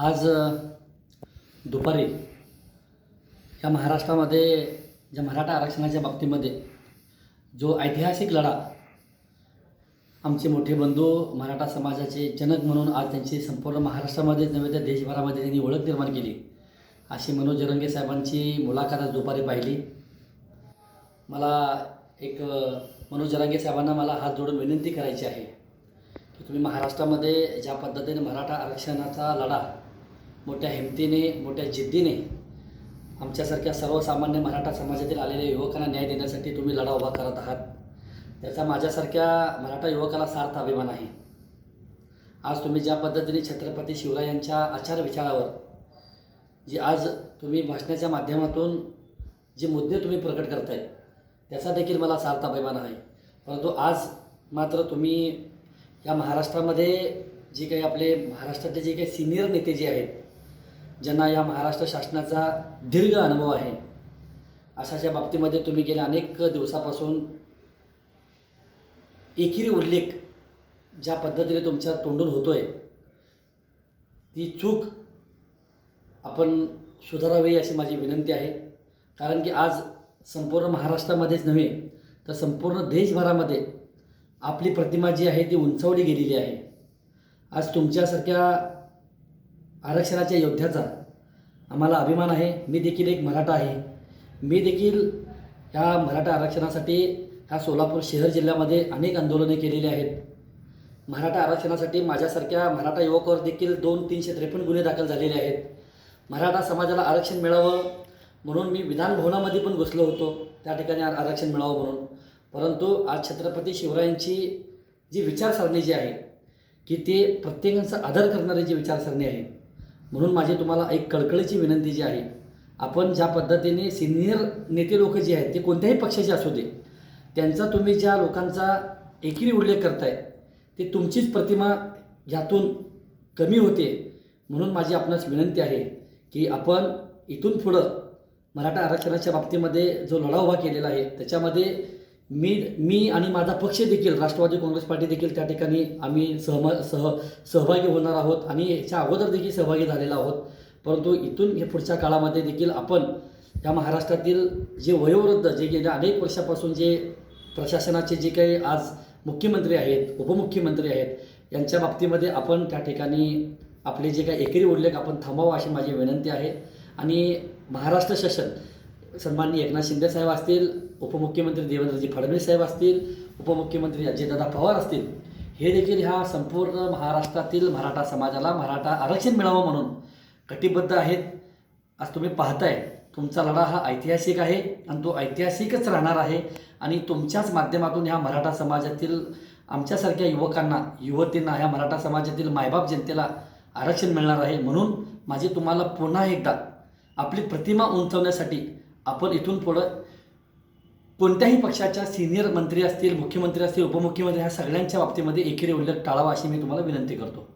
आज दुपारी या महाराष्ट्रामध्ये ज्या मराठा आरक्षणाच्या बाबतीमध्ये जो ऐतिहासिक लढा आमचे मोठे बंधू मराठा समाजाचे जनक म्हणून आज त्यांची संपूर्ण महाराष्ट्रामध्येच नव्हे तर देशभरामध्ये त्यांनी ओळख निर्माण केली. अशी मनोज जरंगे साहेबांची मुलाखत आज दुपारी पाहिली. मला एक मनोज जरांगे साहेबांना मला हात जोडून विनंती करायची आहे की तुम्ही महाराष्ट्रामध्ये ज्या पद्धतीने मराठा आरक्षणाचा लढा मोठ्या हिमतीने मोठ्या जिद्दीने आमच्यासारख्या सर्वसामान्य मराठा समाजातील आलेल्या युवकांना न्याय देण्यासाठी तुम्ही लढा उभा करत आहात. त्याचा माझ्यासारख्या मराठा युवकाला सार्थ अभिमान आहे. आज तुम्ही ज्या पद्धतीने छत्रपती शिवरायांच्या आचार विचारावर जी आज तुम्ही भाषणाच्या माध्यमातून जे मुद्दे तुम्ही प्रकट करताय त्याचा देखील मला सार्थ अभिमान आहे. परंतु आज मात्र तुम्ही या महाराष्ट्रामध्ये जे काही आपले महाराष्ट्रातले जे काही सिनियर नेते जे आहेत ज्यांना या महाराष्ट्र शासनाचा दीर्घ अनुभव आहे अशाच्या बाबतीमध्ये तुम्ही गेल्या अनेक दिवसापासून एकेरी उल्लेख ज्या पद्धतीने तुमच्या तोंडून होतो आहे ती चूक आपण सुधारावी अशी माझी विनंती आहे. कारण की आज संपूर्ण महाराष्ट्रामध्येच नव्हे तर संपूर्ण देशभरामध्ये आपली प्रतिमा जी आहे ती उंचावली गेलेली आहे. आज तुमच्यासारख्या आरक्षणाच्या योद्ध्याचा आम्हाला अभिमान आहे. मी देखील एक मराठा आहे. मी देखील ह्या मराठा आरक्षणासाठी ह्या सोलापूर शहर जिल्ह्यामध्ये अनेक आंदोलने केलेली आहेत. मराठा आरक्षणासाठी माझ्यासारख्या मराठा युवकावर देखील दोन तीनशे त्रेपन्न गुन्हे दाखल झालेले आहेत. मराठा समाजाला आरक्षण मिळावं म्हणून मी विधानभवनामध्ये पण घुसलो होतो. त्या ठिकाणी आरक्षण मिळावं म्हणून. परंतु आज छत्रपती शिवरायांची जी विचारसरणी जी आहे की ते प्रत्येकांचा आदर करणारी जी विचारसरणी आहे म्हणून माझी तुम्हाला एक कळकळीची विनंती जी आहे आपण ज्या पद्धतीने सिनियर नेते लोक जे आहेत ते कोणत्याही पक्षाचे असू दे त्यांचा तुम्ही ज्या लोकांचा एकेरी उल्लेख करताय ते तुमचीच प्रतिमा यातून कमी होते म्हणून माझी आपणास विनंती आहे की आपण इथून पुढं मराठा आरक्षणाच्या बाबतीमध्ये जो लढा उभा केलेला आहे त्याच्यामध्ये मी मी आणि माझा पक्ष देखील राष्ट्रवादी काँग्रेस पार्टी देखील त्या ठिकाणी आम्ही सहम सह सहभागी होणार आहोत आणि याच्या अगोदर देखील सहभागी झालेला आहोत. परंतु इथून हे पुढच्या काळामध्ये देखील आपण या महाराष्ट्रातील जे वयोवृद्ध जे गेल्या अनेक वर्षापासून जे प्रशासनाचे जे काही आज मुख्यमंत्री आहेत उपमुख्यमंत्री आहेत यांच्या बाबतीमध्ये आपण त्या ठिकाणी आपले जे काही एकेरी उल्लेख आपण थांबावा अशी माझी विनंती आहे. आणि महाराष्ट्र शासन सन्माननीय एकनाथ शिंदे साहेब असतील उपमुख्यमंत्री देवेंद्रजी फडणवीस साहेब असतील उपमुख्यमंत्री अजितदादा पवार असतील हे देखील ह्या संपूर्ण महाराष्ट्रातील मराठा समाजाला मराठा आरक्षण मिळावं म्हणून कटिबद्ध आहेत. आज तुम्ही पाहताय तुमचा लढा हा ऐतिहासिक आहे आणि तो ऐतिहासिकच राहणार आहे. आणि तुमच्याच माध्यमातून ह्या मराठा समाजातील आमच्यासारख्या युवकांना युवतींना ह्या मराठा समाजातील मायबाप जनतेला आरक्षण मिळणार आहे म्हणून माझी तुम्हाला पुन्हा एकदा आपली प्रतिमा उंचवण्यासाठी आपण इथून पुढं कोणत्याही पक्षाच्या सिनियर मंत्री असतील मुख्यमंत्री असतील उपमुख्यमंत्री ह्या सगळ्यांच्या बाबतीमध्ये एकेरी उल्लेख टाळावा अशी मी तुम्हाला विनंती करतो.